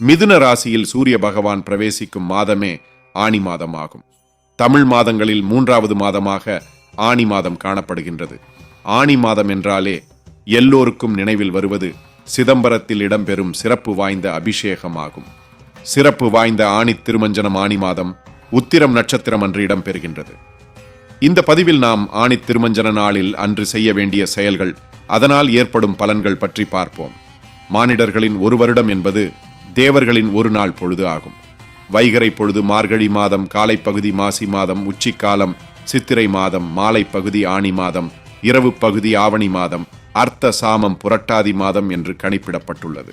மிதுன ராசியில் சூரிய பகவான் பிரவேசிக்கும் மாதமே ஆணி மாதம் ஆகும் தமிழ் மாதங்களில் மூன்றாவது மாதமாக ஆணி மாதம் காணப்படுகின்றது. ஆணி மாதம் என்றாலே எல்லோருக்கும் நினைவில் வருவது சிதம்பரத்தில் இடம்பெறும் சிறப்பு வாய்ந்த அபிஷேகம் ஆகும் சிறப்பு வாய்ந்த ஆணி திருமஞ்சனம் ஆணி மாதம் உத்திரம் நட்சத்திரம் அன்று இடம்பெறுகின்றது. இந்த பதிவில் நாம் ஆணி திருமஞ்சன நாளில் அன்று செய்ய வேண்டிய செயல்கள் அதனால் ஏற்படும் பலன்கள் பற்றி பார்ப்போம். மானிடர்களின் ஒரு வருடம் என்பது தேவர்களின் ஒரு நாள் பொழுது ஆகும். வைகரை பொழுது மார்கழி மாதம் காலை பகுதி மாசி மாதம் உச்சிக்காலம் சித்திரை மாதம் மாலை பகுதி ஆணி மாதம் இரவு பகுதி ஆவணி மாதம் அர்த்த சாமம் புரட்டாதி மாதம் என்று கணிப்பிடப்பட்டுள்ளது.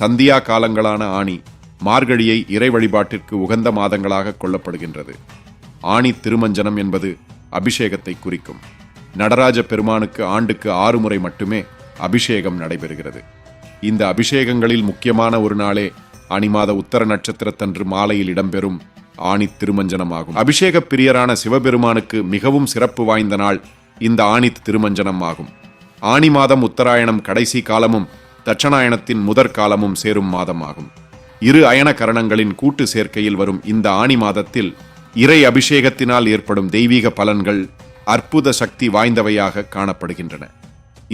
சந்தியா காலங்களான ஆணி மார்கழியை இறை வழிபாட்டிற்கு உகந்த மாதங்களாக கொள்ளப்படுகின்றது. ஆணி திருமஞ்சனம் என்பது அபிஷேகத்தை குறிக்கும். நடராஜ பெருமானுக்கு ஆண்டுக்கு ஆறு முறை மட்டுமே அபிஷேகம் நடைபெறுகிறது. இந்த அபிஷேகங்களில் முக்கியமான ஒரு நாளே ஆனிமாத உத்தர நட்சத்திரத்தன்று மாலையில் இடம்பெறும் ஆணி திருமஞ்சனமாகும். அபிஷேக பிரியரான சிவபெருமானுக்கு மிகவும் சிறப்பு வாய்ந்த நாள் இந்த ஆணி திருமஞ்சனம் ஆகும் ஆணி மாதம் உத்தராயணம் கடைசி காலமும் தட்சணாயணத்தின் முதற் காலமும் சேரும் மாதமாகும். இரு அயன கரணங்களின் கூட்டு சேர்க்கையில் வரும் இந்த ஆணி மாதத்தில் இறை அபிஷேகத்தினால் ஏற்படும் தெய்வீக பலன்கள் அற்புத சக்தி வாய்ந்தவையாக காணப்படுகின்றன.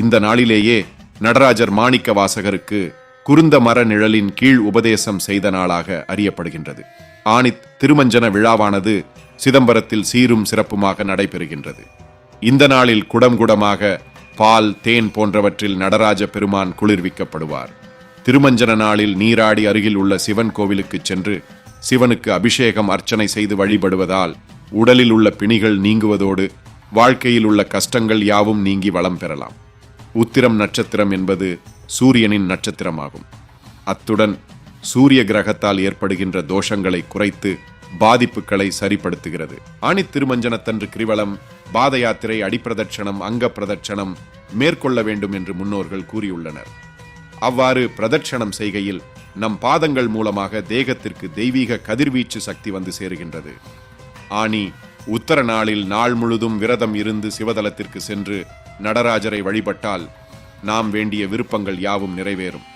இந்த நாளிலேயே நடராஜர் மாணிக்க வாசகருக்கு குருந்த மர நிழலின் கீழ் உபதேசம் செய்த நாளாக அறியப்படுகின்றது. ஆனித் திருமஞ்சன விழாவானது சிதம்பரத்தில் சீரும் சிறப்புமாக நடைபெறுகின்றது. இந்த நாளில் குடம் குடமாக பால் தேன் போன்றவற்றில் நடராஜ பெருமான் குளிர்விக்கப்படுவார். திருமஞ்சன நாளில் நீராடி அருகில் உள்ள சிவன் கோவிலுக்கு சென்று சிவனுக்கு அபிஷேகம் அர்ச்சனை செய்து வழிபடுவதால் உடலில் உள்ள பிணிகள் நீங்குவதோடு வாழ்க்கையில் உள்ள கஷ்டங்கள் யாவும் நீங்கி வளம் பெறலாம். உத்திரம் நட்சத்திரம் என்பது சூரியனின் நட்சத்திரமாகும். அத்துடன் சூரிய கிரகத்தால் ஏற்படுகின்ற தோஷங்களை குறைத்து பாதிப்புகளை சரிப்படுத்துகிறது. ஆணி திருமஞ்சனத்தன்று கிரிவலம் பாத யாத்திரை அடிப்பிரதட்சணம் அங்க பிரதட்சணம் மேற்கொள்ள வேண்டும் என்று முன்னோர்கள் கூறியுள்ளனர். அவ்வாறு பிரதட்சணம் செய்கையில் நம் பாதங்கள் மூலமாக தேகத்திற்கு தெய்வீக கதிர்வீச்சு சக்தி வந்து சேருகின்றது. ஆணி உத்தர நாளில் நாள் முழுதும் விரதம் இருந்து சிவதலத்திற்கு சென்று நடராஜரை வழிபட்டால் நாம் வேண்டிய விருப்பங்கள் யாவும் நிறைவேறும்.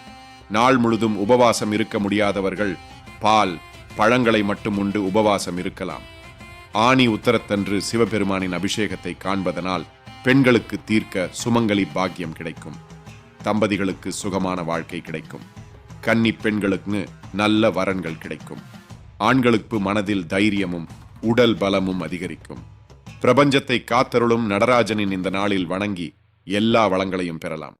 நாள் முழுதும் உபவாசம் இருக்க முடியாதவர்கள் பால் பழங்களை மட்டும் உண்டு உபவாசம் இருக்கலாம். ஆனி உத்தரத்தன்று சிவபெருமானின் அபிஷேகத்தை காண்பதனால் பெண்களுக்கு தீர்க்க சுமங்கலி பாக்கியம் கிடைக்கும். தம்பதிகளுக்கு சுகமான வாழ்க்கை கிடைக்கும். கன்னி பெண்களுக்கு நல்ல வரன்கள் கிடைக்கும். ஆண்களுக்கு மனதில் தைரியமும் உடல் பலமும் அதிகரிக்கும். பிரபஞ்சத்தை காத்தருளும் நடராஜனின் இந்த நாளில் வணங்கி எல்லா வளங்களையும் பெறலாம்.